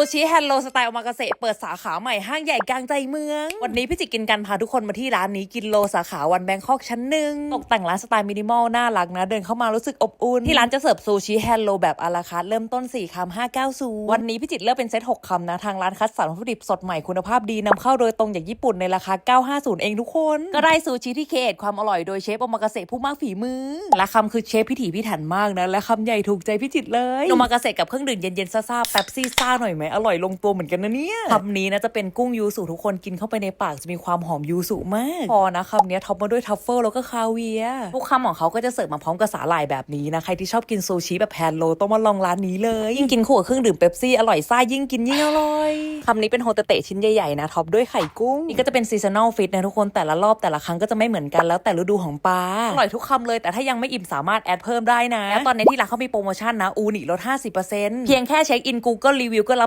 ซูชิแฮนโลสไตล์โอมากาเสะเปิดสาขาใหม่ห้างใหญ่กลางใจเมือง วันนี้พี่จิกกินกันพาทุกคนมาที่ร้านนี้กินโลสาขาวันแบงคอกชั้นหนึ่งตกแต่งร้านสไตล์มินิมอลน่ารักนะ เดินเข้ามารู้สึกอบอุ่น ที่ร้านจะเสิร์ฟซูชิแฮนโลแบบอาราคาร์เริ่มต้น 4คำ590 วันนี้พี่จิตเลือกเป็นเซต 6คำนะ ทางร้านคัดสรรวัตถุดิบสดใหม่คุณภาพดีนำเข้าโดยตรงจากญี่ปุ่นในราคา 950 เองทุกคน ก็ได้ซูชิที่เคเอทความอร่อยโดยเชฟโอมากาเสะผู้มากฝีมือและคำคือเชฟพิถีพิถันมากนะและคำใหญ่ถูกใจพี่จิตเลยโอมากาเสะกับเครื่องดื่มเย็นๆซ่าๆแป๊บซี่ซ่าหน่อยไหมอร่อยลงตัวเหมือนกันนะเนี่ยคำนี้นะจะเป็นกุ้งยูสุทุกคนกินเข้าไปในปากจะมีความหอมยูสุมาก พอนะคำนี้ท็อปมาด้วยทัฟเฟิลแล้วก็คาเวียร์ทุกคำของเขาก็จะเสิร์ฟมาพร้อมกับสาหร่ายแบบนี้นะใครที่ชอบกินซูชิแบบแพนโลต้องมาลองร้านนี้เลยยิ่งกินคู่กับเครื่องดื่มเป๊ปซี่อร่อยซ่ายิ่งกินยิ่งอร่อยคำนี้เป็นโฮเตเตะชิ้นใหญ่ๆนะท็อปด้วยไข่กุ้งนี่ก็จะเป็นซีซันอลฟิตนะทุกคนแต่ละรอบแต่ละครั้งก็จะไม่เหมือนกันแล้วแต่ฤดูของปลาอร่อยทุกคำเลยแต่ถ้ายังไม่อิ่มสามารถแอดเพิ่มได้นะแล้วตอนนี้ที่ร้านเขามีโปรโมชั่นนะอูนิลด50%เพียงแค่เช็คอิน Google รีวิวก็รับ